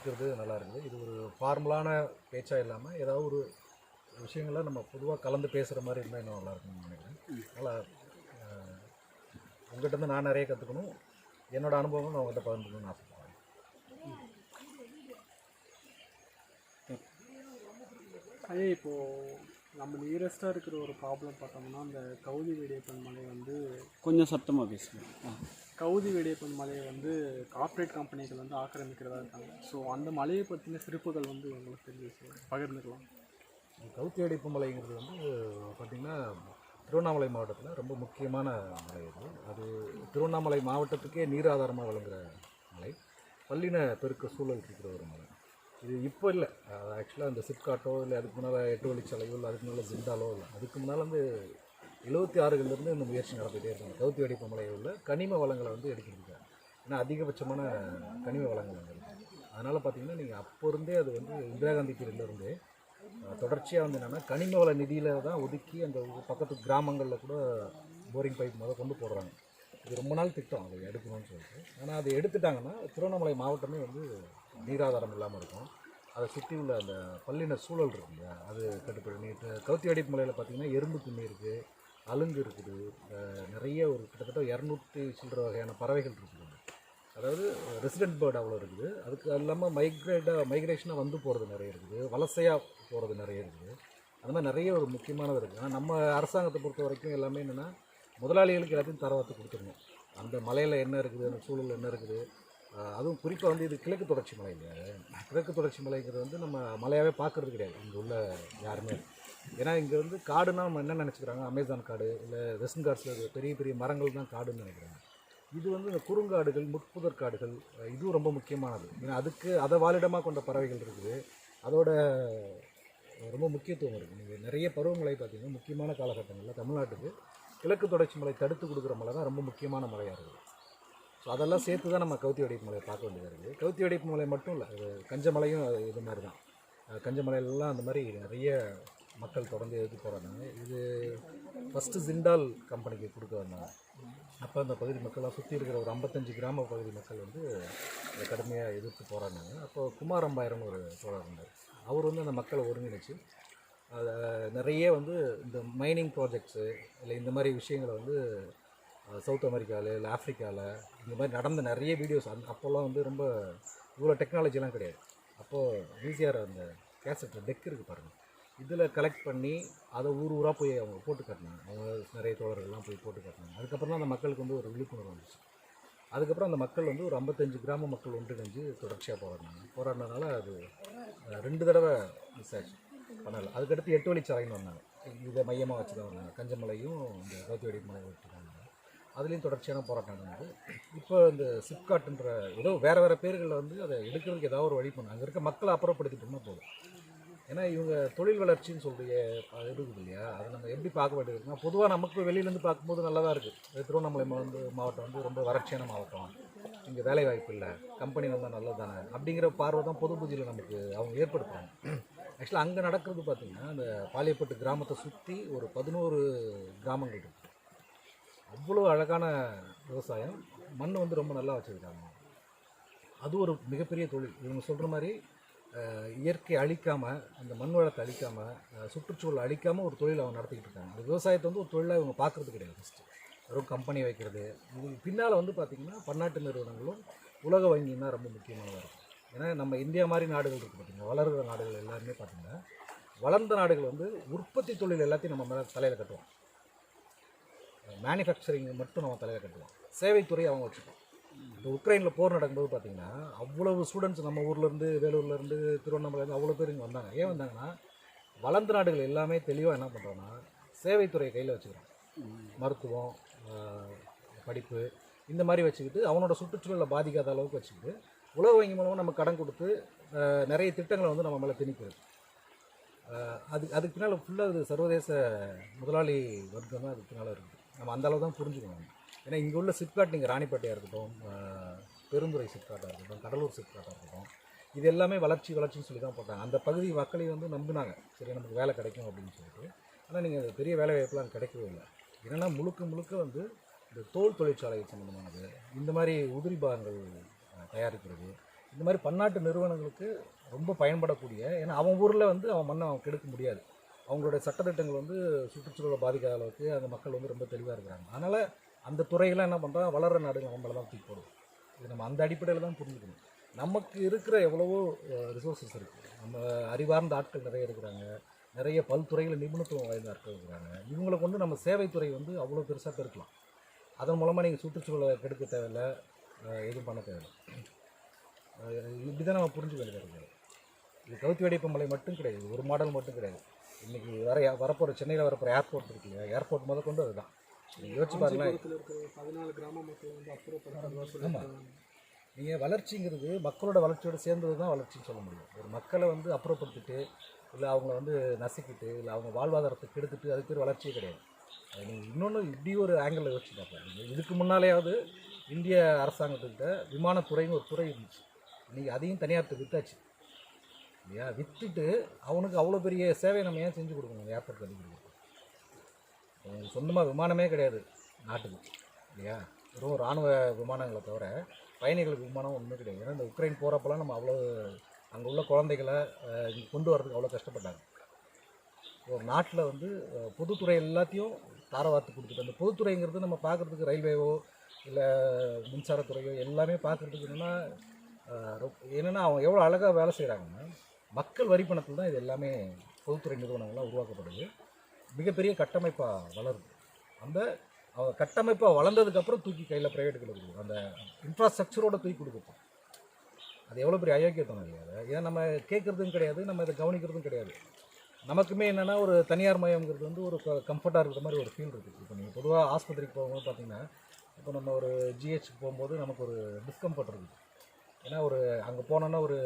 இருக்கிறது நல்லா இருக்குது இது ஒரு ஃபார்மலான பேச்சாக இல்லாமல் ஏதாவது ஒரு விஷயங்களை நம்ம பொதுவாக கலந்து பேசுகிற மாதிரி இருந்தால் இன்னும் நல்லா இருக்கும்னு நினைக்கிறேன். அதனால் உங்கள்கிட்ட நான் நிறைய கற்றுக்கணும் என்னோடய அனுபவம் நான் உங்கள்கிட்ட பகிர்ந்துக்கணும்னு ஆசைப்படுறேன். அதே இப்போது நம்ம நியரஸ்ட்டாக இருக்கிற ஒரு ப்ராப்ளம் பார்த்தோம்னா அந்த கவுதி வேடியப்பன் மலை வந்து கொஞ்சம் சத்தமாக பேசுவேன் ஆ கவுதி வெடியப்பன் மலையை வந்து கார்ப்பரேட் கம்பெனிகள் வந்து ஆக்கிரமிக்கிறதா இருக்காங்க. ஸோ அந்த மலையை பற்றின சிறப்புகள் வந்து உங்களுக்கு தெரிஞ்சு பகிர்ந்துக்கலாம். கவுத்தி வெடிப்பு மலைங்கிறது வந்து பார்த்திங்கன்னா திருவண்ணாமலை மாவட்டத்தில் ரொம்ப முக்கியமான மலை அது அது திருவண்ணாமலை மாவட்டத்துக்கே நீர் ஆதாரமாக விளங்குற மலை. பல்லின பெருக்க சூழல் இருக்கிற ஒரு மலை. இது இப்போ இல்லை. ஆக்சுவலாக அந்த சிப்காட்டோ இல்லை அதுக்கு முன்னால் எட்டு வழிச்சாலையோ இல்லை அதுக்கு முன்னால் ஜிண்டாலோ இல்லை அதுக்கு முன்னால் வந்து எழுபத்தி ஆறுகள்லேருந்து இந்த முயற்சி நடந்துகிட்டே இருக்காங்க. கவுத்தி வெடிப்பு மலையில் உள்ள கனிம வளங்களை வந்து எடுக்கிறீங்க ஏன்னா அதிகபட்சமான கனிம வளங்கள் அங்கே இருக்குது அதனால் பார்த்தீங்கன்னா நீங்கள் அப்போ இருந்தே அது வந்து இந்திரா காந்தி periodல தொடர்ச்சியாக வந்து என்னென்னா கனிம வள நிதியில் தான் ஒதுக்கி அந்த பக்கத்து கிராமங்களில் கூட போரிங் பைப் முதல் கொண்டு போடுறாங்க. இது ரொம்ப நாள் திட்டம் அதை எடுக்கணும்னு சொல்லிட்டு. ஆனால் அதை எடுத்துட்டாங்கன்னா திருவண்ணாமலை மாவட்டமே வந்து நீராதாரம் இல்லாமல் இருக்கும். அதை சுற்றி உள்ள அந்த பல்லின சூழல் இருக்கு இல்லையா? அது கட்டுப்படும் நீ கவுத்தி அடிப்பு மலையில் பார்த்தீங்கன்னா எறும்பு துண்ணி இருக்குது அலுங்கு இருக்குது நிறைய ஒரு கிட்டத்தட்ட இரநூத்தி சில்லற வகையான பறவைகள் இருக்குது. அதாவது ரெசிடென்ட் பேர்டு அவ்வளோ இருக்குது. அதுக்கு இல்லாமல் மைக்ரேட்டாக மைக்ரேஷனாக வந்து போகிறது நிறைய இருக்குது. வலசையாக போகிறது நிறைய இருக்குது. அந்த மாதிரி நிறைய ஒரு முக்கியமானது இருக்குது. ஆனால் நம்ம அரசாங்கத்தை பொறுத்த வரைக்கும் எல்லாமே என்னென்னா முதலாளிகளுக்கு எல்லாத்தையும் தரவாத்து கொடுத்துருணும் அந்த மலையில் என்ன இருக்குது அந்த சூழல் என்ன இருக்குது அதுவும் குறிப்பாக வந்து இது கிழக்கு தொடர்ச்சி மலை இல்லையா? கிழக்கு தொடர்ச்சி மலைங்கிறது வந்து நம்ம மலையாகவே பார்க்கறது கிடையாது. இங்கே உள்ள யாருமே. ஏன்னா இங்கே வந்து காடுனா நம்ம என்ன நினச்சிக்கிறாங்க? அமேசான் காடு இல்லை வெஸ்டர்ன் காட்ஸில் பெரிய பெரிய மரங்கள் தான் காடுன்னு நினைக்கிறாங்க. இது வந்து இந்த குறுங்காடுகள் முட்புதர் காடுகள் இதுவும் ரொம்ப முக்கியமானது. ஏன்னா அதுக்கு அதை வாழிடமாக கொண்ட பறவைகள் இருக்குது. அதோட ரொம்ப முக்கியத்துவம் இருக்குது நீங்கள் நிறைய பருவமழை பார்த்தீங்கன்னா முக்கியமான காலகட்டங்களில் தமிழ்நாட்டுக்கு கிழக்கு தொடர்ச்சி மலை தடுத்து கொடுக்குற மலை தான் ரொம்ப முக்கியமான மலையாக இருக்குது. ஸோ அதெல்லாம் சேர்த்து தான் நம்ம கவுத்தி வெடிப்பு மலையை பார்க்க வேண்டியதாக இருக்குது கவுத்தி வெடிப்பு மலை மட்டும் இல்லை அது கஞ்சமலையும் இது மாதிரி தான். கஞ்சமலையிலலாம் அந்த மாதிரி நிறைய மக்கள் தொடர்ந்து எதிர்த்து போகிறாங்க இது ஃபஸ்ட்டு ஜிண்டால் கம்பெனிக்கு கொடுக்க வந்தாங்க. அப்போ அந்த பகுதி மக்கள்லாம் சுற்றி இருக்கிற ஒரு ஐம்பத்தஞ்சு கிராம பகுதி மக்கள் வந்து கடுமையாக எதிர்த்து போராடினாங்க. அப்போ குமாரம்பாயிரம்னு ஒரு தோழர் இருந்தார். அவர் வந்து அந்த மக்களை ஒருங்கிணைச்சு அதை நிறைய வந்து இந்த மைனிங் ப்ராஜெக்ட்ஸு இல்லை இந்த மாதிரி விஷயங்களை வந்து சவுத் அமெரிக்காவில் இல்லை ஆஃப்ரிக்காவில் இந்த மாதிரி நடந்த நிறைய வீடியோஸ் அந் அப்போல்லாம் வந்து ரொம்ப இவ்வளோ டெக்னாலஜிலாம் கிடையாது. அப்போது விசிஆர் அந்த கேசட் டெக் இருக்குது பாருங்கள் இதில் கலெக்ட் பண்ணி அதை ஊர் ஊராக போய் அவங்க போட்டு காட்டினாங்க. அவங்க நிறைய தோழர்கள்லாம் போய் போட்டு காட்டினாங்க. அதுக்கப்புறம் தான் அந்த மக்களுக்கு வந்து ஒரு விழிப்புணர்வு வந்துச்சு. அதுக்கப்புறம் அந்த மக்கள் வந்து ஒரு ஐம்பத்தஞ்சு கிராம மக்கள் ஒன்றிணைஞ்சு தொடர்ச்சியாக போராடினாங்க. போராடினதுனால அது ரெண்டு தடவை மிஸ் ஆச்சு. பண்ணலை. அதுக்கடுத்து எட்டு வழிச்சாலைன்னு வந்தாங்க. இதை மையமாக வச்சு தான் வந்தாங்க. கஞ்சமலையும் இந்த கவுத்திவடி மலை வச்சுருக்காங்க அதுலேயும் தொடர்ச்சியான போராட்டம் நடந்தது. இப்போ இந்த சிப்காட்டுன்ற ஏதோ வேறு வேறு பேர்களில் வந்து அதை எடுக்கிறதுக்கு ஏதாவது ஒரு வழி பண்ணாங்க. அங்கே இருக்க மக்களை அப்புறப்படுத்திட்டோம்னா போதும். ஏன்னா இவங்க தொழில் வளர்ச்சின்னு சொல்கிற இருக்குது இல்லையா? அதை நம்ம எப்படி பார்க்க வேண்டியதுன்னா பொதுவாக நமக்கு வெளியிலேருந்து பார்க்கும்போது நல்லா தான் இருக்குது திருவண்ணாமலை வந்து மாவட்டம் வந்து ரொம்ப வறட்சியான மாவட்டம். இங்கே வேலை வாய்ப்பு இல்லை. கம்பெனி வந்தால் நல்லது தானே அப்படிங்கிற பார்வை தான் பொது புதியில் நமக்கு அவங்க ஏற்படுத்துறாங்க. ஆக்சுவலாக அங்கே நடக்கிறது பார்த்திங்கன்னா அந்த பாலியப்பட்டு கிராமத்தை சுற்றி ஒரு பதினோரு கிராமங்கள் இருக்குது அவ்வளோ அழகான விவசாயம். மண் வந்து ரொம்ப நல்லா வச்சுருக்காங்க. அது ஒரு மிகப்பெரிய தொழில். இவங்க சொல்கிற மாதிரி இயற்கை அழிக்காமல் அந்த மண் வளத்தை அழிக்காமல் சுற்றுச்சூழல் அழிக்காமல் ஒரு தொழில் அவங்க நடத்திக்கிட்டு இருக்காங்க. இந்த விவசாயத்தை வந்து ஒரு தொழிலாக இவங்க பார்க்குறது கிடையாது ஃபஸ்ட்டு வெறும் கம்பெனி வைக்கிறது. இது பின்னால் வந்து பார்த்திங்கன்னா பன்னாட்டு நிறுவனங்களும் உலக வங்கியும் தான் ரொம்ப முக்கியமானதாக இருக்கும். ஏன்னா நம்ம இந்தியா மாதிரி நாடுகள் இருக்குது பார்த்திங்கன்னா வளர்கிற நாடுகள் எல்லாருமே பார்த்திங்கன்னா வளர்ந்த நாடுகள் வந்து உற்பத்தி தொழில் எல்லாத்தையும் நம்ம மேலே தலையில் கட்டுவோம் மேனுஃபேக்சரிங் மட்டும் நம்ம தலையில் கட்டுவோம் சேவைத்துறை அவங்க வச்சுப்போம். இப்போ உக்ரைனில் போர் நடக்கும்போது பார்த்தீங்கன்னா அவ்வளவு ஸ்டூடெண்ட்ஸ் நம்ம ஊர்லேருந்து வேலூர்லேருந்து திருவண்ணாமலைலேருந்து அவ்வளோ பேர் இங்கே வந்தாங்க. ஏன் வந்தாங்கன்னா வளர்ந்த நாடுகள் எல்லாமே தெளிவாக என்ன பண்ணுறோன்னா சேவைத்துறையை கையில் வச்சுக்கிறோம் மருத்துவம் படிப்பு இந்த மாதிரி வச்சுக்கிட்டு அவனோட சுற்றுச்சூழலை பாதிக்காத அளவுக்கு வச்சுக்கிட்டு உலக வங்கி மூலமாக நம்ம கடன் கொடுத்து நிறைய திட்டங்களை வந்து நம்ம மேலே திணிக்கிறது. அது அதுக்கு பின்னால் ஃபுல்லாக இது சர்வதேச முதலாளி வர்க்கம் தான் அதுக்கு பின்னால் இருக்குது நம்ம அந்த அளவு தான் புரிஞ்சுக்கணும். ஏன்னா இங்கே உள்ள சிப்காட் நீங்கள் ராணிப்பேட்டையாக இருக்கட்டும் பெருந்துறை சிப்காட்டாக இருக்கட்டும் கடலூர் சிப்காட்டாக இருக்கட்டும் இது எல்லாமே வளர்ச்சி வளர்ச்சின்னு சொல்லி தான் போட்டாங்க. அந்த பகுதி மக்களை வந்து நம்பினாங்க. சரி நமக்கு வேலை கிடைக்கும் அப்படின்னு சொல்லிட்டு. ஆனால் நீங்கள் பெரிய வேலை வாய்ப்புலாம் கிடைக்கவே இல்லை. என்னென்னா முழுக்க முழுக்க வந்து இந்த தோல் தொழிற்சாலை சம்மந்தமானது இந்த மாதிரி உதிரி பாகங்கள் தயாரிக்கிறது இந்த மாதிரி பன்னாட்டு நிறுவனங்களுக்கு ரொம்ப பயன்படக்கூடிய ஏன்னா அவன் ஊரில் வந்து அவன் மண்ணை அவன் கெடுக்க முடியாது. அவங்களுடைய சட்டத்திட்டங்கள் வந்து சுற்றுச்சூழலை பாதிக்காத அளவுக்கு அந்த மக்கள் வந்து ரொம்ப தெளிவாக இருக்கிறாங்க. அதனால் அந்த துறைகளை என்ன பண்ணுறான் வளர்கிற நாடுகள் நம்மளை தான் தூக்கி போடும் இது நம்ம அந்த அடிப்படையில் தான் புரிஞ்சுக்கணும். நமக்கு இருக்கிற எவ்வளவோ ரிசோர்ஸஸ் இருக்குது நம்ம அறிவார்ந்த ஆட்கள் நிறைய இருக்கிறாங்க. நிறைய பல்துறையில் நிபுணத்துவம் வாய்ந்த ஆட்கள் இருக்கிறாங்க. இவங்களை கொண்டு நம்ம சேவைத்துறை வந்து அவ்வளோ பெருசாக பெருக்கலாம். அதன் மூலமாக நீங்கள் சுற்றுச்சூழலை கெடுக்க தேவையில்லை. எதுவும் பண்ண தேவையில்லை. இப்படி தான் நம்ம புரிஞ்சுக்க வேண்டியது இது கவுத்தி வெடிப்பு மலை மட்டும் கிடையாது. ஒரு மாடல் மட்டும் கிடையாது. இன்றைக்கி வர வரப்போகிற சென்னையில் வரப்போகிற ஏர்போர்ட் இருக்கு இல்லையா? ஏர்போர்ட் முதல் கொண்டு அதுதான். நீங்கள் யோசிச்சு பாருங்களேன். பதினாலு கிராம மக்கள் வந்து சொல்லியிருக்காங்க நீங்கள் வளர்ச்சிங்கிறது மக்களோட வளர்ச்சியோட சேர்ந்தது தான் வளர்ச்சின்னு சொல்ல முடியும். ஒரு மக்களை வந்து அப்புறப்படுத்திட்டு இல்லை அவங்கள வந்து நசுக்கிட்டு இல்லை அவங்க வாழ்வாதாரத்தை கெடுத்துட்டு அதுக்கு பேர் வளர்ச்சியே கிடையாது. அது நீங்கள் இன்னொன்று இப்படி ஒரு ஆங்கிளில் யோசிச்சு பார்க்கலாம் நீங்கள் இதுக்கு முன்னாலேயாவது இந்திய அரசாங்கத்துக்கிட்ட விமானத்துறைன்னு ஒரு துறை இருந்துச்சு. நீங்கள் அதையும் தனியார்த்து வித்தாச்சு. இல்லையா? விற்றுட்டு அவனுக்கு அவ்வளோ பெரிய சேவையை நம்ம ஏன் செஞ்சு கொடுக்கணும்? ஏர்போர்ட் கட்டி கொடுக்கணும். எங்களுக்கு சொந்தமாக விமானமே கிடையாது நாட்டுக்கு இல்லையா? வெறும் இராணுவ விமானங்களை தவிர பயணிகளுக்கு விமானம் ஒன்றுமே கிடையாது. ஏன்னா இந்த உக்ரைன் போகிறப்பெல்லாம் நம்ம அவ்வளோ அங்கே உள்ள குழந்தைகளை இங்கே கொண்டு வரதுக்கு அவ்வளோ கஷ்டப்பட்டாங்க. ஒரு நாட்டில் வந்து பொதுத்துறை எல்லாத்தையும் தாரவார்த்து கொடுத்துட்டு அந்த பொதுத்துறைங்கிறது நம்ம பார்க்குறதுக்கு ரயில்வேவோ இல்லை மின்சாரத்துறையோ எல்லாமே பார்க்குறதுக்கு என்னென்னா என்னென்னா அவங்க எவ்வளோ அழகாக வேலை செய்கிறாங்கன்னா மக்கள் வரி பணத்தில் தான் இது எல்லாமே பொதுத்துறை நிறுவனங்கள்லாம் உருவாக்கப்படுது. மிகப்பெரிய கட்டமைப்பாக வளருது. அந்த கட்டமைப்பாக வளர்ந்ததுக்கப்புறம் தூக்கி கையில் ப்ரைவேட்டுகளை கொடுக்கும் அந்த இன்ஃப்ராஸ்ட்ரக்சரோட தூக்கி கொடுக்கும் அது எவ்வளோ பெரிய அயோக்கியத்தனம் இல்லையா அதை? ஏன் நம்ம கேட்குறதும் கிடையாது நம்ம இதை கவனிக்கிறதும் கிடையாது. நமக்குமே என்னென்னா ஒரு தனியார் மயம்ங்கிறது வந்து ஒரு கம்ஃபர்ட்டாக இருக்கிற மாதிரி ஒரு ஃபீல் இருக்குது இப்போ நீங்கள் பொதுவாக ஆஸ்பத்திரிக்கு போகும்போது பார்த்தீங்கன்னா இப்போ நம்ம ஒரு ஜிஹெச்சுக்கு போகும்போது நமக்கு ஒரு டிஸ்கம்ஃபர்ட் இருக்குது ஏன்னா ஒரு அங்கே போனோன்னா ஒரு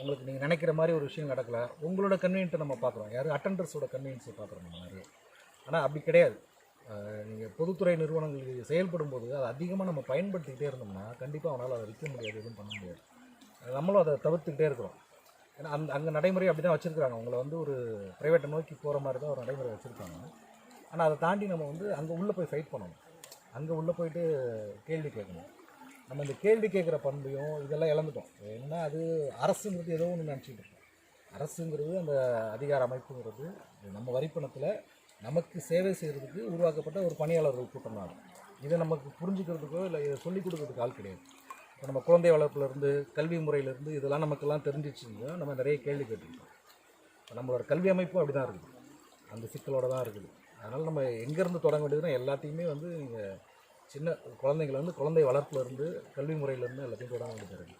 உங்களுக்கு நீங்கள் நினைக்கிற மாதிரி ஒரு விஷயம் நடக்கல. உங்களோட கன்வீனியன்ட்டை நம்ம பார்க்குறோம். யாரும் அட்டண்டர்ஸோட கன்வீனியன்ஸை பார்க்குறோம் நம்ம மாதிரி ஆனால் அப்படி கிடையாது. நீங்கள் பொதுத்துறை நிறுவனங்கள் செயல்படும் போது அதை அதிகமாக நம்ம பயன்படுத்திக்கிட்டே இருந்தோம்னா கண்டிப்பாக அவனால் அதை விற்க முடியாது எதுவும் பண்ண முடியாது. நம்மளும் அதை தவிர்த்துக்கிட்டே இருக்கிறோம். ஏன்னா அந்த அங்கே நடைமுறை அப்படி தான் வச்சுருக்காங்க உங்களை வந்து ஒரு ப்ரைவேட்டை நோக்கி போகிற மாதிரி தான் ஒரு நடைமுறை வச்சுருக்காங்க. ஆனால் அதை தாண்டி நம்ம வந்து அங்கே உள்ளே போய் ஃபைட் பண்ணணும். அங்கே உள்ளே போயிட்டு கேள்வி கேட்கணும். நம்ம இந்த கேள்வி கேட்குற பண்பையும் இதெல்லாம் இழந்துட்டோம். ஏன்னா அது அரசுங்கிறது ஏதோ ஒன்று நினச்சிட்டு இருக்கோம். அரசுங்கிறது அந்த அதிகார அமைப்புங்கிறது நம்ம வரிப்பணத்தில் நமக்கு சேவை செய்கிறதுக்கு உருவாக்கப்பட்ட ஒரு பணியாளர்கள் கூட்டம் தான் இதை நமக்கு புரிஞ்சுக்கிறதுக்கோ இல்லை இதை சொல்லிக் கொடுக்கறதுக்கு ஆள் கிடையாது. இப்போ நம்ம குழந்தை வளர்ப்புலேருந்து கல்வி முறையிலேருந்து இதெல்லாம் நமக்கெல்லாம் தெரிஞ்சிச்சுன்னா நம்ம நிறைய கேள்வி கேட்டுருக்கோம். இப்போ நம்மளோட கல்வி அமைப்பும் அப்படி தான் இருக்குது. அந்த சிக்கலோட தான் இருக்குது. அதனால் நம்ம எங்கேருந்து தொடங்க வேண்டியதுன்னா எல்லாத்தையுமே வந்து நீங்கள் சின்ன குழந்தைங்கள வந்து குழந்தை வளர்ப்புலேருந்து கல்வி முறையிலேருந்து எல்லாத்தையும் தொடங்க வேண்டியது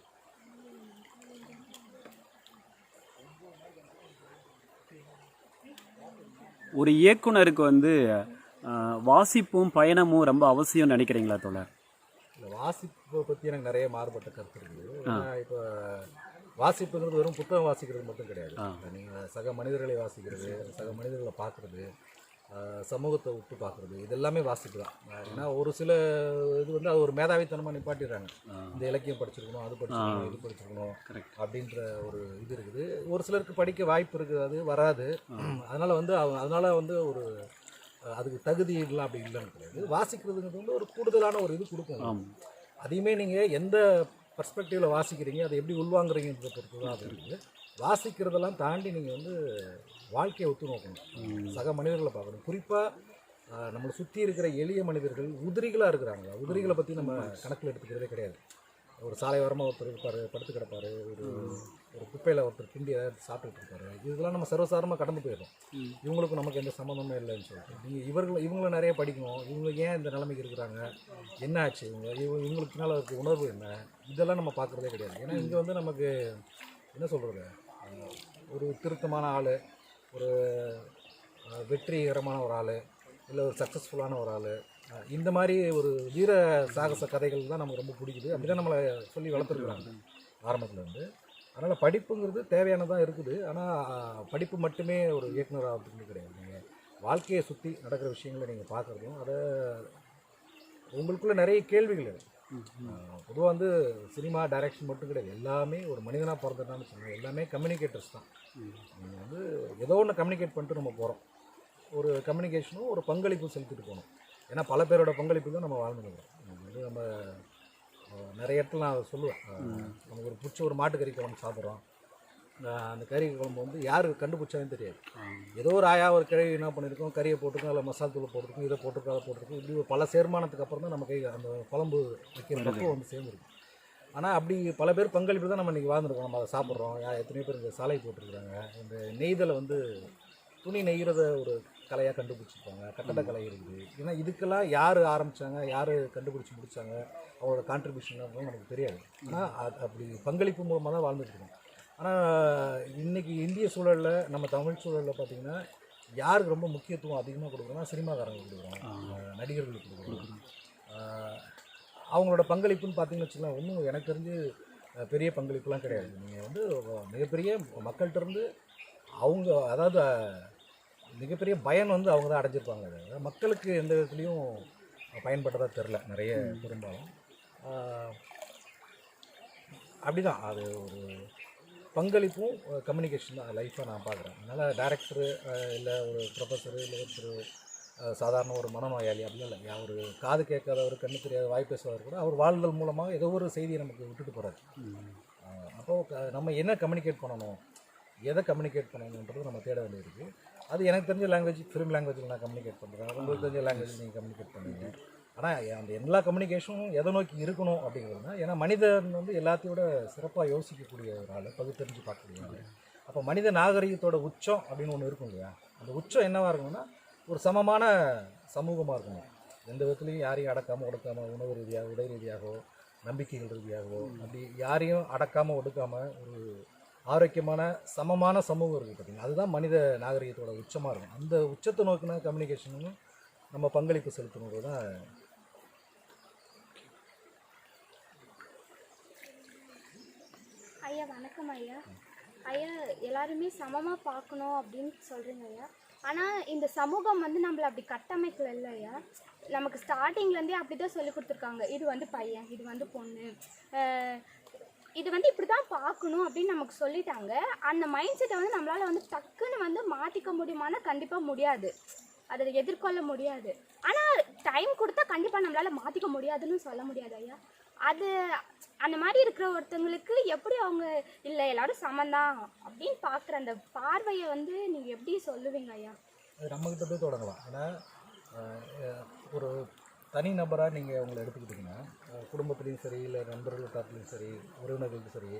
ஒரு இயக்குனருக்கு வந்து வாசிப்பும் பயணமும் ரொம்ப அவசியம் நினைக்கிறீங்களா தோழர்? இந்த வாசிப்பை பற்றி எனக்கு நிறைய மாறுபட்ட கருத்து இருக்குது. இப்போ வாசிப்புங்கிறது வெறும் புத்தகம் வாசிக்கிறது மட்டும் கிடையாது. நீங்கள் சக மனிதர்களை வாசிக்கிறது சக மனிதர்களை பார்க்குறது சமூகத்தை விட்டு பார்க்குறது. இது எல்லாமே வாசிப்பு தான் ஏன்னா ஒரு சில இது வந்து அது ஒரு மேதாவித்தனமாக நிப்பாட்டிடுறாங்க. இந்த இலக்கியம் படிச்சிருக்கணும் அது படிச்சிருக்கணும் இது படிச்சிருக்கணும். அப்படின்ற ஒரு இது இருக்குது. ஒரு சிலருக்கு படிக்க வாய்ப்பு இருக்குது அது வராது. அதனால வந்து அவங்க அதனால வந்து ஒரு அதுக்கு தகுதி இல்லை அப்படி இல்லைன்னு கிடையாது. வாசிக்கிறதுங்கிறது வந்து ஒரு கூடுதலான ஒரு இது கொடுக்கும். அதையுமே நீங்கள் எந்த பர்ஸ்பெக்டிவில் வாசிக்கிறீங்க அதை எப்படி உள்வாங்குறீங்கன்றத பொறுத்து தான் அது இருக்குது. வாசிக்கிறதெல்லாம் தாண்டி நீங்கள் வந்து வாழ்க்கையை ஒத்து நோக்கணும். சக மனிதர்களை பார்க்கணும். குறிப்பாக நம்மளை சுற்றி இருக்கிற எளிய மனிதர்கள் உதிரிகளாக இருக்கிறாங்க உதிரிகளை பற்றி நம்ம கணக்கில் எடுத்துக்கிறதே கிடையாது. ஒரு சாலை ஓரமாக ஒருத்தர் இருப்பார் படுத்து கிடப்பார் ஒரு ஒரு குப்பையில் ஒருத்தர் கிண்டி ஏதாவது சாப்பிட்டுட்டு இருப்பாரு. இதெல்லாம் நம்ம சர்வசாரமாக கடந்து போயிடும் இவங்களுக்கும் நமக்கு எந்த சம்மந்தமே இல்லைன்னு சொல்லிட்டு. நீங்கள் இவர்கள் இவங்கள நிறைய படிக்கணும். இவங்க ஏன் இந்த நிலைமைக்கு இருக்கிறாங்க? என்ன ஆச்சு இவங்க? இவங்க இவங்களுக்கு மேலே இருக்க உணர்வு என்ன? இதெல்லாம் நம்ம பார்க்குறதே கிடையாது. ஏன்னா இங்கே வந்து நமக்கு என்ன சொல்கிறது ஒரு திருத்தமான ஆள் ஒரு வெற்றிகரமான ஒரு ஆள் இல்லை ஒரு சக்ஸஸ்ஃபுல்லான ஒரு ஆள். இந்த மாதிரி ஒரு வீர சாகச கதைகள் தான் நமக்கு ரொம்ப பிடிக்குது. அப்படி தான் நம்மளை சொல்லி வளர்த்துருக்குறாங்க ஆரம்பத்துலேருந்து அதனால் படிப்புங்கிறது தேவையானதாக இருக்குது. ஆனால் படிப்பு மட்டுமே ஒரு இயக்குனர் ஆகிறதுக்கு கிடையாது. நீங்கள் வாழ்க்கையை சுற்றி நடக்கிற விஷயங்களை நீங்கள் பார்க்குறதும் அதை உங்களுக்குள்ளே நிறைய கேள்விகள் இருக்குது பொதுவாக வந்து சினிமா டைரக்ஷன் மட்டும் கிடையாது. எல்லாமே ஒரு மனிதனாக பிறந்ததுனான்னு சொல்லுவோம் எல்லாமே கம்யூனிகேட்டர்ஸ் தான். நீங்கள் வந்து ஏதோ ஒன்று கம்யூனிகேட் பண்ணிட்டு நம்ம போகிறோம் ஒரு கம்யூனிகேஷனும் ஒரு பங்களிப்பு செலுத்திட்டு போகணும். ஏன்னா பல பேரோட பங்களிப்பு தான் நம்ம வாழ்ந்துருக்கிறோம் வந்து நம்ம நிறைய இடத்துல நான் சொல்லுவேன். நமக்கு ஒரு பிடிச்ச ஒரு மாட்டுக்கறி குழம்பு சாப்பிட்றோம். அந்த கறி குழம்பு வந்து யார் கண்டுபிடிச்சாலும் தெரியாது. ஏதோ ஒரு ஆயா ஒரு கிழவி என்ன பண்ணியிருக்கோம் கறியை போட்டிருக்கோம் அதில் மசாலா தூள் போட்டிருக்கோம் இதை போட்டிருக்கோம் அதை போட்டிருக்கோம். இப்படி ஒரு பல சேர்மானத்துக்கு அப்புறம் தான் நம்ம கை அந்த குழம்பு வைக்கிற பக்கம் வந்து சேர்ந்துருக்கும் ஆனால் அப்படி பல பேர் பங்களிப்பு தான் நம்ம இன்றைக்கி வாழ்ந்துருக்கோம். நம்ம அதை சாப்பிட்றோம். யா எத்தனையோ பேர் இந்த சாலை போட்டிருக்கிறாங்க. இந்த நெய்தலை வந்து துணி நெய்கிறத ஒரு கலையாக கண்டுபிடிச்சிருப்பாங்க. கட்டட கலை இருக்குது. ஏன்னா இதுக்கெல்லாம் யார் ஆரம்பித்தாங்க யார் கண்டுபிடிச்சி முடிச்சாங்க? அவங்களோட கான்ட்ரிபியூஷன் நமக்கு தெரியாது. ஆனால் அப்படி பங்களிப்பு மூலமாக தான் வாழ்ந்துட்டு இருக்கோம். ஆனால் இன்னைக்கு இந்திய சூழலில் நம்ம தமிழ் சூழலில் பார்த்தீங்கன்னா யாருக்கு ரொம்ப முக்கியத்துவம் அதிகமாக கொடுக்குறோம்னா சினிமாக்காரங்களுக்கு கொடுக்குறோம். நடிகர்களுக்கு கொடுக்குறோம். அவங்களோட பங்களிப்புன்னு பார்த்தீங்கன்னு வச்சுக்கலாம் ஒன்றும் எனக்கு தெரிஞ்சு பெரிய பங்களிப்புலாம் கிடையாது. நீங்கள் வந்து மிகப்பெரிய மக்கள்கிட்ட இருந்து அவங்க அதாவது மிகப்பெரிய பயன் வந்து அவங்க தான் அடைஞ்சிருப்பாங்க. அது மக்களுக்கு எந்த விதத்துலேயும் பயன்பட்டதாக தெரில நிறைய பெரும்பாலும். அப்படிதான். அது ஒரு பங்களிப்பும் கம்யூனிகேஷன் தான். லைஃப்பாக நான் பார்க்குறேன். அதனால் டேரக்டரு இல்லை ஒரு ப்ரொஃபஸரு இல்லை ஒருத்தர் சாதாரண ஒரு மனநோயாளி அப்படிலாம் இல்லை. ஒரு காது கேட்காதவர் கண்ணு தெரியாத வாய் பேசுவார் கூட அவர் வாழ்தல் மூலமாக ஏதோ ஒரு செய்தியை நமக்கு விட்டுட்டு போகிறாரு அப்போது நம்ம என்ன கம்யூனிகேட் பண்ணணும் எதை கம்யூனிகேட் பண்ணணுன்றது நம்ம தேட வேண்டியிருக்கு. அது எனக்கு தெரிஞ்ச லாங்குவேஜ் ஃபிலிம் லாங்குவேஜில் நான் கம்யூனிகேட் பண்ணுறேன் உங்களுக்கு தெரிஞ்ச லாங்குவேஜ் நீங்கள் கம்யூனிகேட் பண்ணுவீங்க ஆனால் அந்த எல்லா கம்யூனிகேஷனும் எதை நோக்கி இருக்கணும் அப்படிங்கிறதுனா ஏன்னா மனிதன் வந்து எல்லாத்தையும் விட சிறப்பாக யோசிக்கக்கூடிய ஒரு ஆள் பகுத்தறிஞ்சு பார்க்கக்கூடிய ஆள். அப்போ மனித நாகரிகத்தோட உச்சம் அப்படின்னு ஒன்று இருக்கும் இல்லையா? அந்த உச்சம் என்னவாக இருக்கணும்னா ஒரு சமமான சமூகமாக இருக்கணும். எந்த விதத்துலையும் யாரையும் அடக்காமல் ஒடுக்காமல் உணவு ரீதியாக உடை ரீதியாகவோ நம்பிக்கைகள் ரீதியாகவோ அப்படி யாரையும் அடக்காமல் ஒடுக்காமல் ஒரு ஆரோக்கியமான சமமான சமூகம் இருக்குது பார்த்தீங்கன்னா அதுதான் மனித நாகரிகத்தோட உச்சமாக இருக்கும். அந்த உச்சத்தை நோக்கின கம்யூனிகேஷனும் நம்ம பங்களிப்பு செலுத்தணும் தான் ஐயா வணக்கம் ஐயா. ஐயா எல்லாருமே சமமாக பார்க்கணும் அப்படின்னு சொல்கிறீங்க ஐயா. ஆனால் இந்த சமூகம் வந்து நம்மளை அப்படி கட்டமைக்கல இல்லை ஐயா. நமக்கு ஸ்டார்டிங்லேருந்தே அப்படி தான் சொல்லி கொடுத்துருக்காங்க. இது வந்து பையன் இது வந்து பொண்ணு. இது வந்து இப்படி தான் பார்க்கணும் அப்படின்னு நமக்கு சொல்லிட்டாங்க. அந்த மைண்ட் செட்டை வந்து நம்மளால் வந்து டக்குன்னு வந்து மாற்றிக்க முடியுமானா கண்டிப்பாக முடியாது. அதை எதிர்கொள்ள முடியாது. ஆனால் டைம் கொடுத்தா கண்டிப்பாக நம்மளால் மாற்றிக்க முடியாதுன்னு சொல்ல முடியாது ஐயா. அது அந்த மாதிரி இருக்கிற ஒருத்தவங்களுக்கு எப்படி அவங்க இல்லை எல்லாரும் சமந்தான் அப்படின்னு பார்க்குற அந்த பார்வையை வந்து நீங்கள் எப்படி சொல்லுவீங்க ஐயா? அது நம்மக்கிட்ட போய் தொடங்கலாம். ஏன்னா ஒரு தனி நபராக நீங்கள் அவங்களை எடுத்துக்கிட்டிங்கன்னா குடும்பத்துலேயும் சரி இல்லை நண்பர்கள் காட்டிலையும் சரி உறவினர்களுக்கும் சரி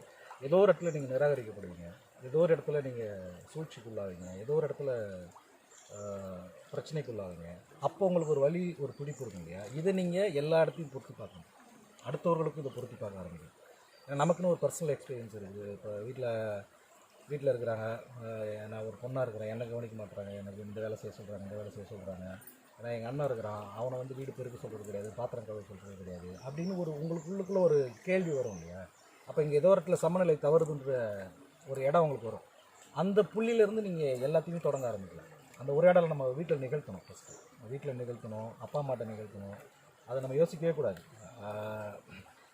ஏதோ ஒரு இடத்துல நீங்கள் நிராகரிக்கப்படுவீங்க. ஏதோ ஒரு இடத்துல நீங்கள் சூழ்ச்சிக்குள்ளாவீங்க. ஏதோ ஒரு இடத்துல பிரச்சனைக்குள்ளாவீங்க. அப்போ உங்களுக்கு ஒரு வழி ஒரு துடிப்பு இருக்கும் இல்லையா? இதை நீங்கள் எல்லா இடத்தையும் பொறுத்து பார்க்கணும். அடுத்தவர்களுக்கும் இதை பொருத்தி பார்க்க ஆரம்பிக்கும் ஏன்னா நமக்குன்னு ஒரு பர்சனல் எக்ஸ்பீரியன்ஸ் இருக்குது இப்போ வீட்டில் வீட்டில் இருக்கிறாங்க. நான் ஒரு பொண்ணாக இருக்கிறேன். என்ன கவனிக்க மாட்டுறாங்க எனக்கு இந்த வேலை செய்ய சொல்கிறாங்க இந்த வேலை செய்ய சொல்கிறாங்க ஏன்னா எங்கள் அண்ணன் இருக்கிறான். அவனை வந்து வீடு பெருக்க சொல்கிறது கிடையாது. பாத்திரம் கழுவ சொல்கிறது கிடையாது. அப்படின்னு ஒரு உங்களுக்குள்ளுக்குள்ளே ஒரு கேள்வி வரும் இல்லையா? அப்போ இங்கே ஏதோ ஒரு இடத்துல சமநிலை தவறுதுன்ற ஒரு இடம் உங்களுக்கு வரும். அந்த புள்ளியிலேருந்து நீங்கள் எல்லாத்தையுமே தொடங்க ஆரம்பிக்கலாம். அந்த உரையாடலை நம்ம வீட்டில் நிகழ்த்தணும் ஃபஸ்ட்டு வீட்டில் நிகழ்த்தணும். அப்பா அம்மாட்ட நிகழ்த்தணும். அதை நம்ம யோசிக்கவே கூடாது.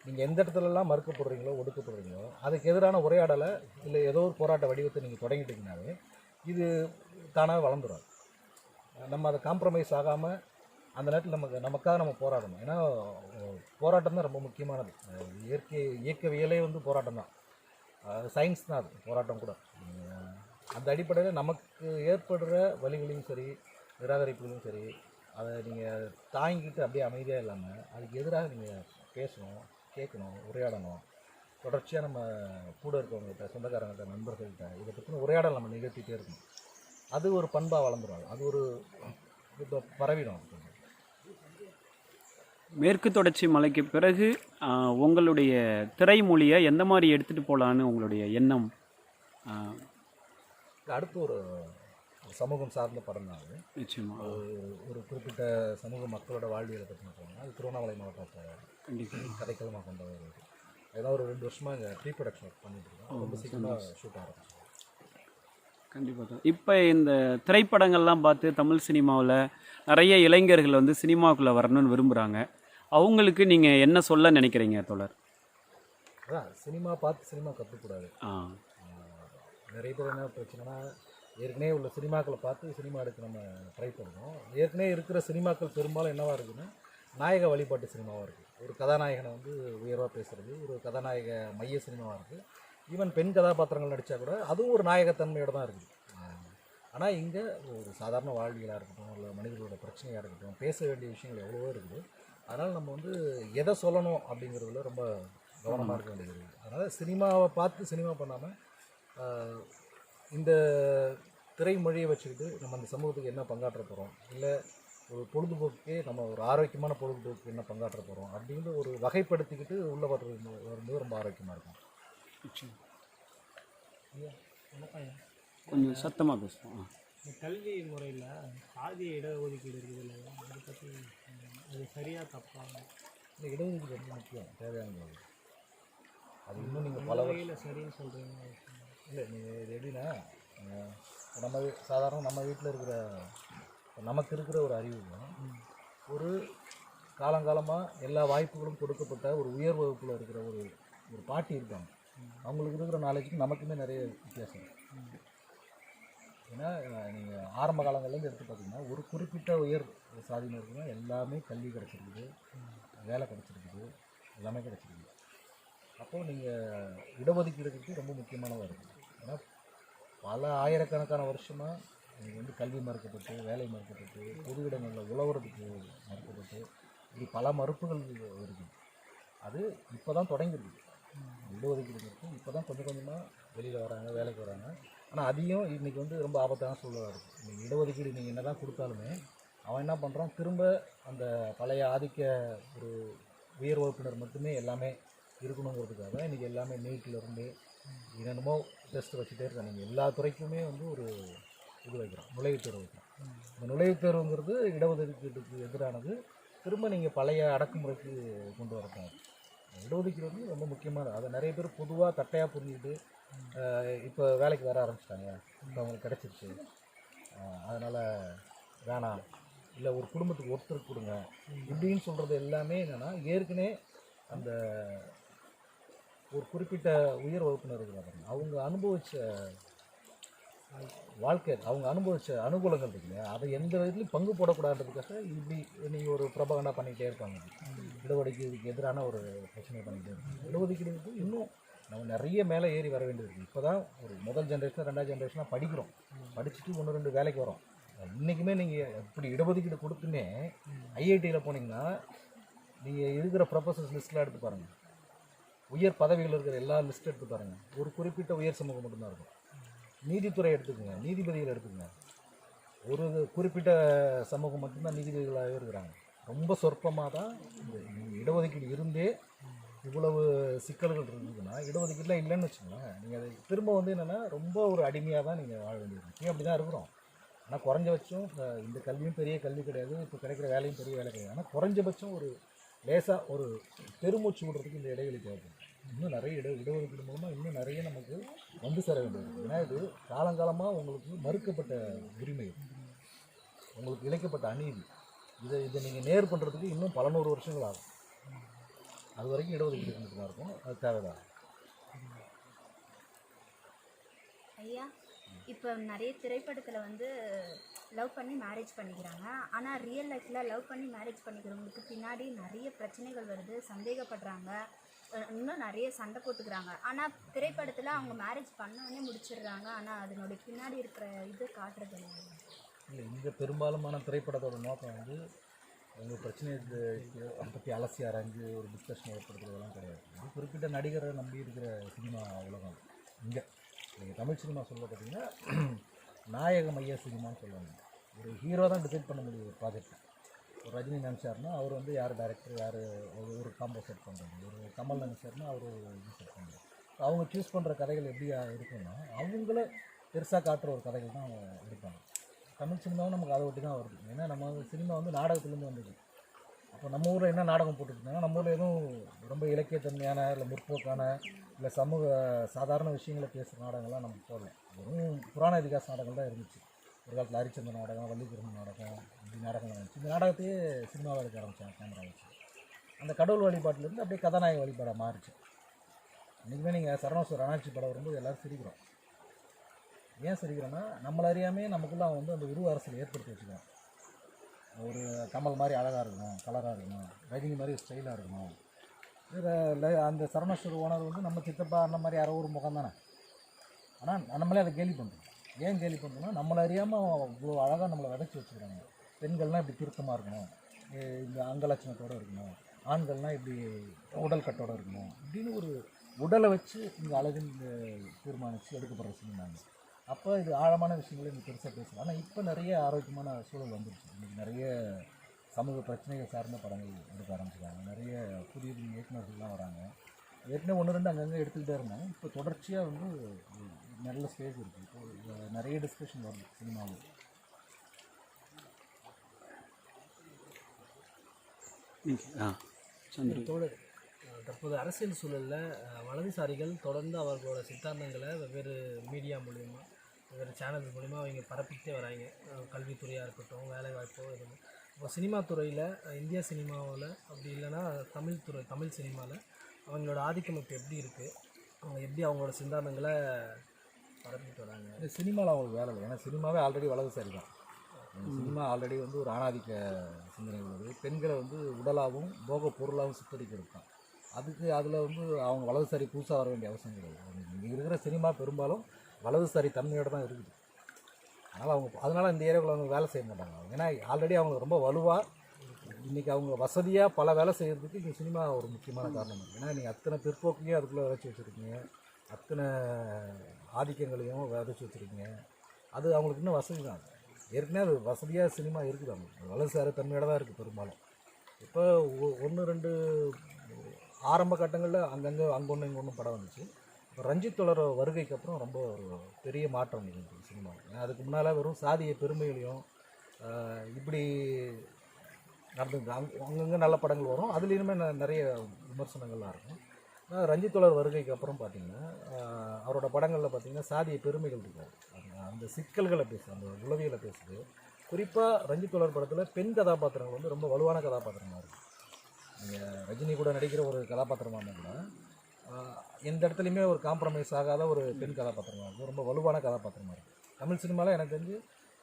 நீங்கள் எந்த இடத்துலலாம் மறுக்கப்படுறீங்களோ ஒடுக்கப்படுறீங்களோ அதுக்கு எதிரான உரையாடலை இல்லை ஏதோ ஒரு போராட்ட வடிவத்தை நீங்கள் தொடங்கிட்டீங்கனாவே இது தானாக வளர்ந்துடும் நம்ம அதை காம்ப்ரமைஸ் ஆகாமல் அந்த நேரத்தில் நமக்கு நமக்காக நம்ம போராடணும். ஏன்னா போராட்டம் தான் ரொம்ப முக்கியமானது. இயற்கை இயக்கவியலே வந்து போராட்டம் தான். சயின்ஸ் தான் அது போராட்டம் கூட. அந்த அடிப்படையில் நமக்கு ஏற்படுற வழிகளையும் சரி நிராகரிப்புகளையும் சரி அதை நீங்கள் தாங்கிக்கிட்டு அப்படியே அமைதியாக இல்லாமல் அதுக்கு எதிராக நீங்கள் பேசணும் கேட்கணும் உரையாடணும். தொடர்ச்சியாக நம்ம கூட இருக்கவங்ககிட்ட சொந்தக்காரங்கள்ட்ட நண்பர்கள்ட்ட இதை பற்றின உரையாடல் நம்ம நிகழ்த்திட்டே இருக்கணும். அது ஒரு பண்பாக வளர்ந்துடும் அது ஒரு இப்போ பரவிடும். மேற்கு தொடர்ச்சி மலைக்கு பிறகு உங்களுடைய திரைமொழியை எந்த மாதிரி எடுத்துகிட்டு போகலான்னு உங்களுடைய எண்ணம்? அடுத்து ஒரு சமூகம் சார்ந்த படம் தான் அது நிச்சயமா ஒரு- குறிப்பிட்ட சமூக மக்களோட வாழ்வியலை பற்றி போகணும் அது திருவண்ணாமலை மாவட்டத்தை கண்டிப்பாக கதைக்களமாக கொண்ட ஒரு இது ஏதாவது ஒரு ரெண்டு வருஷமாக இங்கே ப்ரீ ப்ரொடக்ஷன் ஒர்க் பண்ணிட்டு இருக்கோம். ரொம்ப சீக்கிரமாக ஷூட் ஆகும் கண்டிப்பாக இப்போ இந்த திரைப்படங்கள்லாம் பார்த்து தமிழ் சினிமாவில் நிறைய இளைஞர்கள் வந்து சினிமாவுக்குள்ளே வரணும்னு விரும்புகிறாங்க அவங்களுக்கு நீங்கள் என்ன சொல்ல நினைக்கிறீங்க தோழர்? அதான் சினிமா பார்த்து சினிமா கற்றுக்கூடாது நிறைய பேர் என்ன பிரச்சனைனா ஏற்கனவே உள்ள சினிமாக்களை பார்த்து சினிமா எடுக்க நம்ம ட்ரை பண்ணுவோம். ஏற்கனவே இருக்கிற சினிமாக்கள் பெரும்பாலும் என்னவாக இருக்குன்னா நாயக வழிபாட்டு சினிமாவாக இருக்குது ஒரு கதாநாயகனை வந்து உயர்வாக பேசுகிறது ஒரு கதாநாயக மைய சினிமாவாக இருக்குது ஈவன் பெண் கதாபாத்திரங்கள் நடித்தா கூட அதுவும் ஒரு நாயகத்தன்மையோடு தான் இருக்குது. ஆனால் இங்கே ஒரு சாதாரண வாழ்வியலாக இருக்கட்டும் இல்லை மனிதர்களோட பிரச்சனையாக இருக்கட்டும் பேச வேண்டிய விஷயங்கள் எவ்வளவோ இருக்குது. அதனால் நம்ம வந்து எதை சொல்லணும் அப்படிங்கிறதுல ரொம்ப கவனமாக இருக்க வேண்டியது இருக்குது அதனால் சினிமாவை பார்த்து சினிமா பண்ணாமல் இந்த திரைமொழியை வச்சுக்கிட்டு நம்ம அந்த சமூகத்துக்கு என்ன பங்காற்ற போகிறோம் இல்லை ஒரு பொழுதுபோக்கே நம்ம ஒரு ஆரோக்கியமான பொழுதுபோக்கு என்ன பங்காற்ற போகிறோம் அப்படின்ற ஒரு வகைப்படுத்திக்கிட்டு உள்ள வர்றது வரும்போது ரொம்ப ஆரோக்கியமாக இருக்கும். கொஞ்சம் சத்தமாக பேசுவோம். இந்த கல்வி முறையில் சாதி இடஒதுக்கீடு இருக்குது இல்லையா? அதை பற்றி அது சரியாக தப்பா? இந்த இடஒதுக்கீடு ரொம்ப முக்கியம். தேவையானது. அது இன்னும் நீங்கள் பல வருஷம் வகையில் சரின்னு சொல்கிறீங்க இல்லை நீங்கள் இது எப்படின்னா நம்ம சாதாரண நம்ம வீட்டில் இருக்கிற நமக்கு இருக்கிற ஒரு அறிவு ஒரு காலங்காலமாக எல்லா வாய்ப்புகளும் கொடுக்கப்பட்ட ஒரு உயர் வகுப்பில் இருக்கிற ஒரு ஒரு பாட்டி இருக்காங்க. அவங்களுக்கு இருக்கிற நாலேஜுக்கு நமக்குமே நிறைய வித்தியாசம் ஏன்னா நீங்கள் ஆரம்ப காலங்கள்லேருந்து எடுத்து பார்த்தீங்கன்னா ஒரு குறிப்பிட்ட உயர் சாதியினருக்குன்னா எல்லாமே கல்வி கிடச்சிருக்குது. வேலை கிடச்சிருக்குது. எல்லாமே கிடச்சிருக்குது. அப்போது நீங்கள் இடஒதுக்கீடுக்கு ரொம்ப முக்கியமானதாக இருக்குது ஏன்னா பல ஆயிரக்கணக்கான வருஷமாக இன்றைக்கி வந்து கல்வி மறுக்கப்பட்டு வேலை மறுக்கப்பட்டு பொது இடங்களில் உழவுறதுக்கு மறுக்கப்பட்டு இப்படி பல மறுப்புகள் இருக்குது அது இப்போ தான் தொடங்கிருக்கு இடஒதுக்கீடுங்கிறது இப்போ தான் கொஞ்சம் கொஞ்சமாக வெளியில் வராங்க வேலைக்கு வராங்க. ஆனால் அதையும் இன்றைக்கி வந்து ரொம்ப ஆபத்தான சூழலாக இருக்குது இன்றைக்கி இடஒதுக்கீடு நீங்கள் என்ன தான் கொடுத்தாலுமே அவன் என்ன பண்ணுறான் திரும்ப அந்த பழைய ஆதிக்க ஒரு உயர் வகுப்பினர் மட்டுமே எல்லாமே இருக்கணுங்கிறதுக்காக இன்றைக்கி எல்லாமே நீட்டிலேருந்து என்னென்னமோ டெஸ்ட் வச்சுட்டே இருக்காங்க. நீங்கள் எல்லா துறைக்குமே வந்து ஒரு இது வைக்கிறோம். நுழைவுத் தேர்வு வைக்கிறோம். இந்த நுழைவுத் தேர்வுங்கிறது இடஒதுக்கீட்டுக்கு எதிரானது. திரும்ப நீங்கள் பழைய அடக்குமுறைக்கு கொண்டு வரணும் இடஒதுக்கீடு வந்து ரொம்ப முக்கியமானது. அதை நிறைய பேர் பொதுவாக தட்டையாக புரிஞ்சுக்கிட்டு இப்போ வேலைக்கு வர ஆரம்பிச்சிட்டாங்க. இப்போ அவங்களுக்கு கிடச்சிருச்சு. அதனால் வேணாம். இல்லை ஒரு குடும்பத்துக்கு ஒருத்தருக்கு கொடுங்க. இப்படின்னு சொல்கிறது எல்லாமே என்னென்னா ஏற்கனவே அந்த ஒரு குறிப்பிட்ட உயர் வகுப்பினர் இருக்கிறாங்க அவங்க அனுபவிச்ச வாழ்க்கை அவங்க அனுபவிச்ச அனுகூலங்கள் இருக்கு இல்லையா? அதை எந்த விதத்துலையும் பங்கு போடக்கூடாதுன்றதுக்காக இப்படி நீங்கள் ஒரு பிரபகண்டா பண்ணிக்கிட்டே இருப்பாங்க. இடஒதுக்கீடுக்கு எதிரான ஒரு பிரச்சனை பண்ணிக்கிட்டே இருப்பாங்க. இடஒதுக்கீடு இன்னும் நம்ம நிறைய மேலே ஏறி வர வேண்டியது இருக்குது இப்போ தான் ஒரு முதல் ஜென்ரேஷன் ரெண்டாவது ஜென்ரேஷனாக படிக்கிறோம். படிச்சுட்டு ஒன்று ரெண்டு வேலைக்கு வரோம். இன்றைக்குமே நீங்கள் இப்படி இடஒதுக்கீடு கொடுத்துமே ஐஐடியில் போனீங்கன்னா நீங்கள் இருக்கிற ப்ரொஃபஸர்ஸ் லிஸ்ட்டில் எடுத்து பாருங்கள் உயர் பதவிகள் இருக்கிற எல்லா லிஸ்ட் எடுத்து பாருங்கள் ஒரு குறிப்பிட்ட உயர் சமூகம் மட்டும்தான் இருக்கும். நீதித்துறை எடுத்துக்கோங்க. நீதிபதிகள் எடுத்துக்கோங்க. ஒரு குறிப்பிட்ட சமூகம் மட்டும்தான் நீதிபதிகளாகவே இருக்கிறாங்க. ரொம்ப சொற்பமாக தான் இந்த இடஒதுக்கீடு இருந்தே இவ்வளவு சிக்கல்கள் இருந்ததுன்னா இடஒதுக்கீடுலாம் இல்லைன்னு வச்சுக்கோங்களேன். நீங்கள் அதை திரும்ப வந்து என்னென்னா ரொம்ப ஒரு அடிமையாக தான் நீங்கள் வாழ வேண்டியது. இருக்கு அப்படி தான் இருக்கிறோம். ஆனால் குறைஞ்சபட்சம் இந்த இந்த கல்வியும் பெரிய கல்வி கிடையாது. இப்போ கிடைக்கிற வேலையும் பெரிய வேலை கிடையாது. ஆனால் குறைஞ்சபட்சம் ஒரு லேசாக ஒரு பெருமூச்சு விடுறதுக்கு இந்த இடைவெளி தேவைப்படும். இன்னும் நிறைய இட இடஒதுக்கீடு மூலமாக இன்னும் நிறைய நமக்கு வந்து சேர வேண்டியது ஏன்னா இது காலங்காலமாக உங்களுக்கு மறுக்கப்பட்ட உரிமை உங்களுக்கு இழைக்கப்பட்ட அநீதி. இதை இதை நீங்கள் நேர் பண்ணுறதுக்கு இன்னும் பல நூறு வருஷங்கள் ஆகும். அது வரைக்கும் இடஒதுக்கீடு இருந்துட்டு தான் இருக்கும். அது தேவைதான் ஐயா? இப்போ நிறைய திரைப்படத்தில் வந்து லவ் பண்ணி மேரேஜ் பண்ணிக்கிறாங்க. ஆனால் ரியல் லைஃப்பில் லவ் பண்ணி மேரேஜ் பண்ணிக்கிறவங்களுக்கு பின்னாடி நிறைய பிரச்சனைகள் வருது சந்தேகப்படுறாங்க. இன்னும் நிறைய சண்டை போட்டுக்கிறாங்க. ஆனால் திரைப்படத்தில் அவங்க மேரேஜ் பண்ணவொடனே முடிச்சிடுறாங்க. ஆனால் அதனுடைய பின்னாடி இருக்கிற இது காட்டுறது இல்லை இந்த பெரும்பாலுமான திரைப்படத்தோட நோக்கம் வந்து உங்கள் பிரச்சனையை பற்றி அலசி ஆராய்ஞ்சு ஒரு டிஸ்கஷன் ஏற்படுத்துறதெல்லாம் கிடையாது. குறிப்பிட்ட நடிகரை நம்பி இருக்கிற சினிமா உலகம் இங்கே. நீங்கள் தமிழ் சினிமா சொல்ல பார்த்தீங்கன்னா நாயக மைய சினிமான்னு சொல்லுவாங்க. ஒரு ஹீரோ தான் டிசைட் பண்ண முடியும் ஒரு ப்ராஜெக்ட் ஒரு ரஜினி நினச்சாருன்னா அவர் வந்து யார் டேரக்டர் யார் ஒரு ஒரு காம்போ செட் பண்ணுறது ஒரு கமல் நினச்சாருன்னா அவர் ஒரு இது செட் பண்ணுறது அவங்க சூஸ் பண்ணுற கதைகள் எப்படி இருக்குன்னா அவங்கள பெருசாக காட்டுற ஒரு கதைகள் தான் அவங்க எடுப்பாங்க தமிழ் சினிமாவும் நமக்கு அதை ஒட்டி தான் வருது. ஏன்னா நம்ம சினிமா வந்து நாடகத்துலேருந்து வந்தது. அப்போ நம்ம ஊரில் என்ன நாடகம் போட்டுருந்தாங்கன்னா நம்ம ஊரில் எதுவும் ரொம்ப இலக்கியத்தன்மையான இல்லை முற்போக்கான இல்லை சமூக சாதாரண விஷயங்களை பேசுகிற நாடகங்கள்லாம் நம்ம போடல. வெறும் புராண இதிகாச நாடகங்கள் தான் இருந்துச்சு. ஒரு காலத்தில் ஹரிச்சந்திர நாடகம் வள்ளிக்கிரம நாடகம் இப்படி நாடகங்கள் இருந்துச்சு. இந்த நாடகத்தையே சினிமாவை எடுக்க ஆரம்பித்தாங்க கேமரா வச்சு. அந்த கடவுள் வழிபாட்டிலேருந்து அப்படியே கதாநாயக வழிபாடாக மாறிச்சு. இன்றைக்குமே நீங்கள் சரணோஸ்வர் அனாட்சி படம் வரும்போது எல்லோரும் சிரிக்கிறோம். ஏன் சிரிக்கிறோன்னா நம்மள அறியாமே நமக்குள்ள அவன் வந்து அந்த உருவ அரசியல் ஏற்படுத்தி வச்சுக்கிறான் ஒரு கமல் மாதிரி அழகாக இருக்கணும் கலராக இருக்கணும் ரஜினி மாதிரி ஸ்டைலாக இருக்கணும். அந்த சரவணஸ்வர ஓனர் வந்து நம்ம சித்தப்பா அந்த மாதிரி யாரோ ஒரு முகம் தானே? ஆனால் நம்மளே அதை கேலி பண்ணுறோம் ஏன் கேலி பண்ணுறோம்னா நம்மளை அறியாமல் இவ்வளோ அழகாக நம்மளை விதைச்சி வச்சுக்கிறாங்க பெண்கள்னால் இப்படி திருத்தமாக இருக்கணும். இந்த அங்கலட்சணத்தோடு இருக்கணும். ஆண்கள்னால் இப்படி உடல் கட்டோட இருக்கணும். இப்படின்னு ஒரு உடலை வச்சு இங்கே அழகுன்னு தீர்மானித்து எடுக்கப்படுற சினிமாங்க. அப்போ இது ஆழமான விஷயங்களை இங்கே பெருசாக பேசலாம். ஆனால் இப்போ நிறைய ஆரோக்கியமான சூழல் வந்துருச்சு. இன்றைக்கி நிறைய சமூக பிரச்சனைகள் சார்ந்த படங்கள் எடுக்க ஆரம்பிச்சிருக்காங்க. நிறைய புதிய புதிய இயக்குநர்கள்லாம் வராங்க. ஏற்கனவே ஒன்று ரெண்டு அங்கங்கே எடுத்துக்கிட்டே இருந்தாங்க. இப்போ தொடர்ச்சியாக வந்து நல்ல ஸ்பேஸ் இருக்குது இப்போ நிறைய டிஸ்கஷன் வருது சினிமாவில். தோழர் தற்போது அரசியல் சூழலில் வலதுசாரிகள் தொடர்ந்து அவர்களோட சித்தாந்தங்களை வெவ்வேறு மீடியா மூலிமா வெவ்வேறு சேனல் மூலிமா அவங்க பரப்பிக்கிட்டே வராங்க. கல்வித்துறையாக இருக்கட்டும் வேலைவாய்ப்போ இது இப்போ சினிமா துறையில் இந்திய சினிமாவில் அப்படி இல்லைன்னா தமிழ் துறை தமிழ் சினிமாவில் அவங்களோட ஆதிக்கம் இப்போ எப்படி இருக்குது அவங்க எப்படி அவங்களோட சித்தாந்தங்களை பரப்பிட்டு வராங்க? இந்த சினிமாவில் அவங்களுக்கு வேலை இல்லை. ஏன்னா சினிமாவே ஆல்ரெடி வலதுசாரி தான். சினிமா ஆல்ரெடி வந்து ஒரு ஆணாதிக்க சிந்தனை உள்ளது. பெண்களை வந்து உடலாகவும் போக பொருளாகவும் சித்தரிக்கிறது தான் அதுக்கு அதில் வந்து அவங்க வலதுசாரி புதுசாக வர வேண்டிய அவசியம் கிடையாது. இங்கே இருக்கிற சினிமா பெரும்பாலும் வலதுசாரி தன்மையோடு தான் இருக்குது. அதனால் அவங்க அதனால் இந்த ஏரியாவில் அவங்க வேலை செய்ய மாட்டாங்க ஏன்னா ஆல்ரெடி அவங்க ரொம்ப வலுவாக இன்றைக்கி அவங்க வசதியாக பல வேலை செய்கிறதுக்கு இங்கே சினிமா ஒரு முக்கியமான காரணம். ஏன்னா நீங்கள் அத்தனை பிற்போக்கையும் அதுக்குள்ளே விதைச்சி வச்சுருக்கீங்க. அத்தனை ஆதிக்கங்களையும் விதைச்சி வச்சுருக்கீங்க. அது அவங்களுக்கு இன்னும் வசதி தான். ஏற்கனவே அது வசதியாக சினிமா இருக்குது அவங்களுக்கு. வலதுசாரி தன்மையோட தான் இருக்குது பெரும்பாலும். இப்போ ஒன்று ரெண்டு ஆரம்ப கட்டங்களில் அங்கங்கே அங்கே ஒன்று இங்கே ஒன்றும் படம் வந்துச்சு. ரஞ்சித் தொடர் வருகைக்கு அப்புறம் ரொம்ப ஒரு பெரிய மாற்றம் இருந்துச்சு சினிமா. அதுக்கு முன்னால் வெறும் சாதிய பெருமைகளையும் இப்படி நடந்தது. அங்கே அங்கங்கே நல்ல படங்கள் வரும். அதுலேயுமே நிறைய விமர்சனங்கள்லாம் இருக்கும். ரஞ்சித் தொடர் வருகைக்கு அப்புறம் பார்த்திங்கன்னா அவரோட படங்களில் பார்த்தீங்கன்னா சாதிய பெருமைகள் இருக்கும் அந்த- சிக்கல்களை பேசுது அந்த உளவியலை பேசுது. குறிப்பாக ரஞ்சித் தொடர் படத்தில் பெண் கதாபாத்திரங்கள் வந்து ரொம்ப வலுவான கதாபாத்திரமாக இருக்குது நீங்கள் ரஜினி கூட நடிக்கிற ஒரு கதாபாத்திரமாக இருந்தால் கூட எந்த இடத்துலையுமே ஒரு காம்ப்ரமைஸ் ஆகாத ஒரு பெண் கதாபாத்திரமாக இருக்கும் ரொம்ப வலுவான கதாபாத்திரமாக இருக்கும் தமிழ் சினிமாவில் எனக்கு தெரிஞ்சு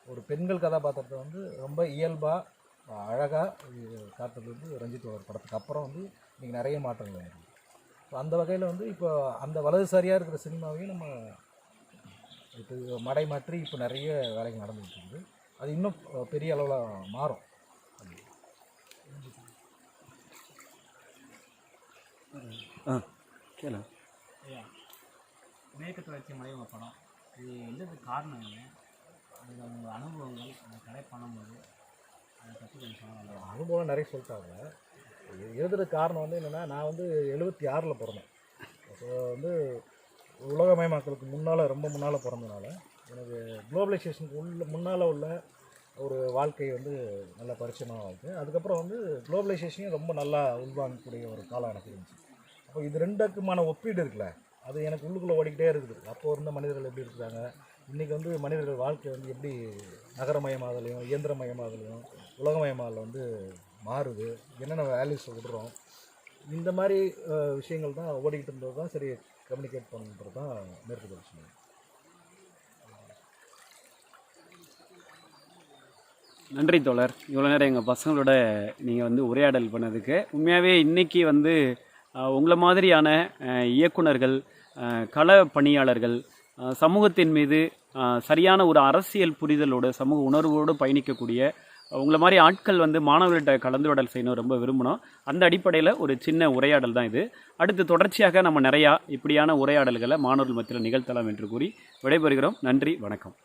ஒரு பெண்கள் கதாபாத்திரத்தை வந்து ரொம்ப இயல்பாக அழகாக காட்டுறது வந்து ரஞ்சித் ஒரு படத்துக்கு அப்புறம் வந்து இன்றைக்கி நிறைய மாற்றங்கள் வந்திருக்கு. ஸோ அந்த வகையில் வந்து இப்போ அந்த வலதுசாரியாக இருக்கிற சினிமாவையும் நம்ம இப்போ மடை மாற்றி இப்போ நிறைய வேலைகள் நடந்துகிட்டு இருக்குது. அது இன்னும் பெரிய அளவில் மாறும். ஆ. கேளு ஐயா மேற்கு தொடர்ச்சி மலை படம். இது எந்தது காரணம் என்ன? அதில் உங்கள் அனுபவங்கள் அந்த கலை பண்ணும்போது அதை பற்றி கொஞ்சம். அனுபவம் நிறைய சொல்லிட்டாங்க. எ- எழுதுறதுக்கு காரணம் வந்து என்னென்னா நான் வந்து எழுபத்தி ஆறில் பிறந்தேன். ஸோ வந்து உலகமயமாக்கலுக்கு முன்னால் ரொம்ப முன்னால் பிறந்தனால எனக்கு குளோபலைசேஷனுக்கு உள்ள முன்னால் உள்ள ஒரு வாழ்க்கை வந்து நல்ல பரிச்சயமான வாழ்க்கை அதுக்கப்புறம் வந்து குளோபலைசேஷனையும் ரொம்ப நல்லா உள்வாங்கக்கூடிய ஒரு காலம் எனக்கு இருந்துச்சு. அப்போ இது ரெண்டுக்குமான ஒப்பீடு இருக்குல்ல அது எனக்கு உள்ளுக்குள்ளே ஓடிக்கிட்டே இருக்குது. அப்போ இருந்த மனிதர்கள் எப்படி இருக்கிறாங்க இன்றைக்கி வந்து மனிதர்கள் வாழ்க்கை வந்து எப்படி நகரமயமாதலையும் இயந்திரமயமாதலையும் உலகமயமாதல் வந்து மாறுது. என்னென்ன வேல்யூஸ் விடுறோம்? இந்த மாதிரி விஷயங்கள் தான் ஓடிக்கிட்டு இருந்தது தான் சரி கம்யூனிகேட் பண்ணுறது தான் மேற்கு தொடர்ச்சி நன்றி தோழர். இவ்வளோ நேரம் எங்கள் பசங்களோட நீங்கள் வந்து உரையாடல் பண்ணதுக்கு. உண்மையாகவே இன்றைக்கி வந்து உங்களை மாதிரியான இயக்குநர்கள் இயக்குனர்கள் கள பணியாளர்கள் சமூகத்தின் மீது சரியான ஒரு அரசியல் புரிதலோடு சமூக உணர்வோடு பயணிக்கக்கூடிய உங்களை மாதிரி ஆட்கள் வந்து மாணவர்கள்ட்ட கலந்துரையாடல் செய்யணும் ரொம்ப விரும்பணும். அந்த அடிப்படையில் ஒரு சின்ன உரையாடல் தான் இது. அடுத்து தொடர்ச்சியாக நம்ம நிறையா இப்படியான உரையாடல்களை மாணவர்கள் மத்தியில் நிகழ்த்தலாம் என்று கூறி விடைபெறுகிறோம். நன்றி வணக்கம்.